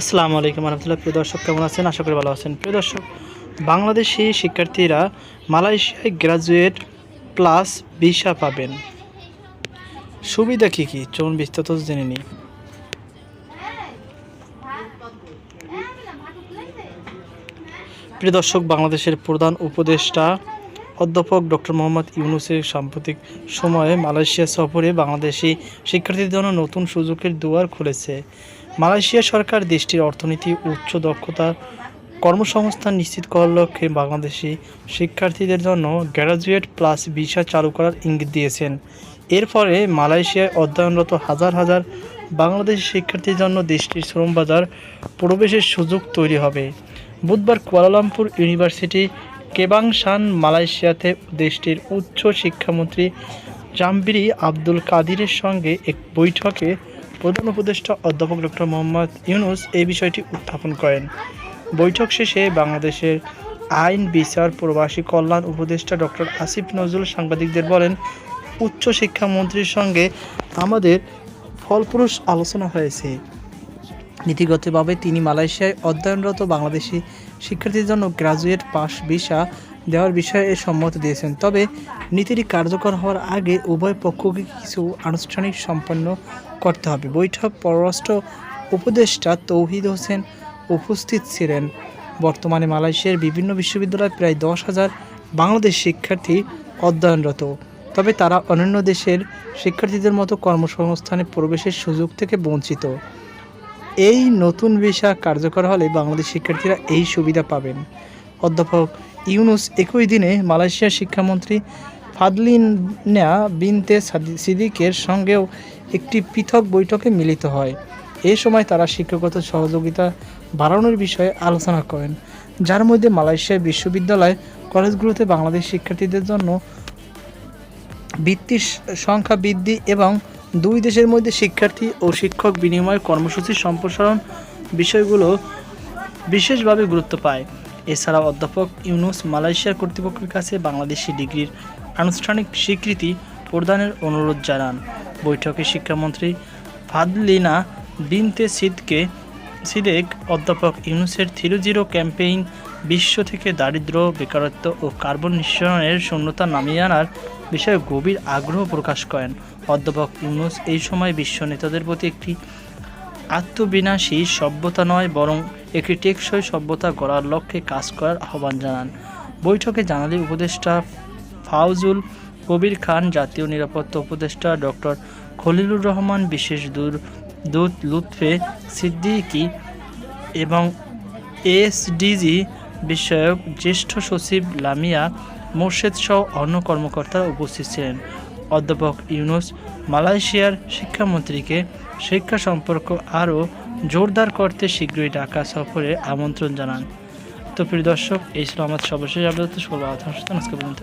আসসালামু আলাইকুম রহমতুল্লাহ। প্রিয় দর্শক, কেমন আছেন? আশা করি ভালো আছেন। প্রিয় দর্শক, বাংলাদেশি শিক্ষার্থীরা মালয়েশিয়ায় গ্রাজুয়েট প্লাস ভিসা পাবেন। সুবিধা কী কী? চলুন বিস্তারিত জেনে নিই। প্রিয় দর্শক, বাংলাদেশের প্রধান উপদেষ্টা অধ্যাপক ডক্টর মোহাম্মদ ইউনুসের সাম্প্রতিক সময়ে মালয়েশিয়া সফরে বাংলাদেশি শিক্ষার্থীদের জন্য নতুন সুযোগের দুয়ার খুলেছে। মালয়েশিয়া সরকার দেশটির অর্থনীতি, উচ্চ দক্ষতা কর্মসংস্থান নিশ্চিত করার লক্ষ্যে বাংলাদেশি শিক্ষার্থীদের জন্য গ্র্যাজুয়েট প্লাস ভিসা চালু করার ইঙ্গিত দিয়েছেন। এর ফলে মালয়েশিয়ায় অধ্যয়নরত হাজার হাজার বাংলাদেশি শিক্ষার্থীর জন্য দেশটির শ্রম বাজার প্রবেশের সুযোগ তৈরি হবে। বুধবার কুয়ালালামপুর ইউনিভার্সিটি কেবাংশান, মালয়েশিয়াতে দেশটির উচ্চ শিক্ষামন্ত্রী জাম্বিরি আব্দুল কাদিরের সঙ্গে এক বৈঠকে প্রধান উপদেষ্টা অধ্যাপক ডক্টর মোহাম্মদ ইউনুস এই বিষয়টি উত্থাপন করেন। বৈঠক শেষে বাংলাদেশের আইন, বিচার, প্রবাসী কল্যাণ উপদেষ্টা ডক্টর আসিফ নজরুল সাংবাদিকদের বলেন, উচ্চ শিক্ষামন্ত্রীর সঙ্গে আমাদের ফলপ্রসূ আলোচনা হয়েছে। নীতিগতভাবে তিনি মালয়েশিয়ায় অধ্যয়নরত বাংলাদেশি শিক্ষার্থীদের জন্য গ্রাজুয়েট পাস ভিসা দেওয়ার বিষয়ে সম্মত দিয়েছেন। তবে নীতিটি কার্যকর হওয়ার আগে উভয় পক্ষকে কিছু আনুষ্ঠানিক সম্পন্ন করতে হবে। বৈঠক পররাষ্ট্র উপদেষ্টা তৌহিদ হোসেন উপস্থিত ছিলেন। বর্তমানে মালয়েশিয়ার বিভিন্ন বিশ্ববিদ্যালয়ে প্রায় দশ হাজার বাংলাদেশ শিক্ষার্থী অধ্যয়নরত। তবে তারা অন্যান্য দেশের শিক্ষার্থীদের মতো কর্মসংস্থানে প্রবেশের সুযোগ থেকে বঞ্চিত। এই নতুন ভিসা কার্যকর হলে বাংলাদেশ শিক্ষার্থীরা এই সুবিধা পাবেন। অধ্যাপক ইউনুস একই দিনে মালয়েশিয়ার শিক্ষামন্ত্রী ফাদলিনা বিনতে সাদি- সিদ্দিকের সঙ্গেও একটি পৃথক বৈঠকে মিলিত হয়। এ সময় তারা শিক্ষাগত সহযোগিতা বাড়ানোর বিষয়ে আলোচনা করেন। যার মধ্যে মালয়েশিয়ার বিশ্ববিদ্যালয় কলেজগুলোতে বাংলাদেশ শিক্ষার্থীদের জন্য বৃত্তির সংখ্যা বৃদ্ধি এবং দুই দেশের মধ্যে শিক্ষার্থী ও শিক্ষক বিনিময় কর্মসূচির সম্প্রসারণ বিষয়গুলো বিশেষভাবে গুরুত্ব পায়। এছাড়াও অধ্যাপক ইউনুস মালয়েশিয়ার কর্তৃপক্ষের কাছে বাংলাদেশি ডিগ্রির আনুষ্ঠানিক স্বীকৃতি প্রদানের অনুরোধ জানান। বৈঠকে শিক্ষামন্ত্রী ফাদলিনা বিনতে সিদকে সিদেক অধ্যাপক ইউনুসের থ্রি জিরো ক্যাম্পেইন বিশ্ব থেকে দারিদ্র্য বেকারত্ব ও কার্বন নিঃসরণের শূন্যতা নামিয়ে আনার বিষয়ে গভীর আগ্রহ প্রকাশ করেন। অধ্যাপক ইউনুস এই সময় বিশ্ব নেতাদের প্রতি একটি আত্মবিনাশী সভ্যতা নয়, বরং একটি টেকসই সভ্যতা গড়ার লক্ষ্যে কাজ করার আহ্বান জানান। বৈঠকে জানালি উপদেষ্টা ফাউজুল কবির খান, জাতীয় নিরাপত্তা উপদেষ্টা ডক্টর খলিলুর রহমান, বিশেষ দূর, দূত লুৎফে সিদ্দিকী এবং এসডিজি বিষয়ক জ্যেষ্ঠ সচিব লামিয়া মোর্শেদ সহ অন্য কর্মকর্তারা উপস্থিত ছিলেন। অধ্যাপক ইউনুস মালয়েশিয়ার শিক্ষামন্ত্রীকে শিক্ষা সম্পর্ক আরও জোরদার করতে শীঘ্রই ঢাকা সফরে আমন্ত্রণ জানান। তো প্রিয় দর্শক, এই ছিল আমার সর্বশেষ আবেদন সকল আজকে পর্যন্ত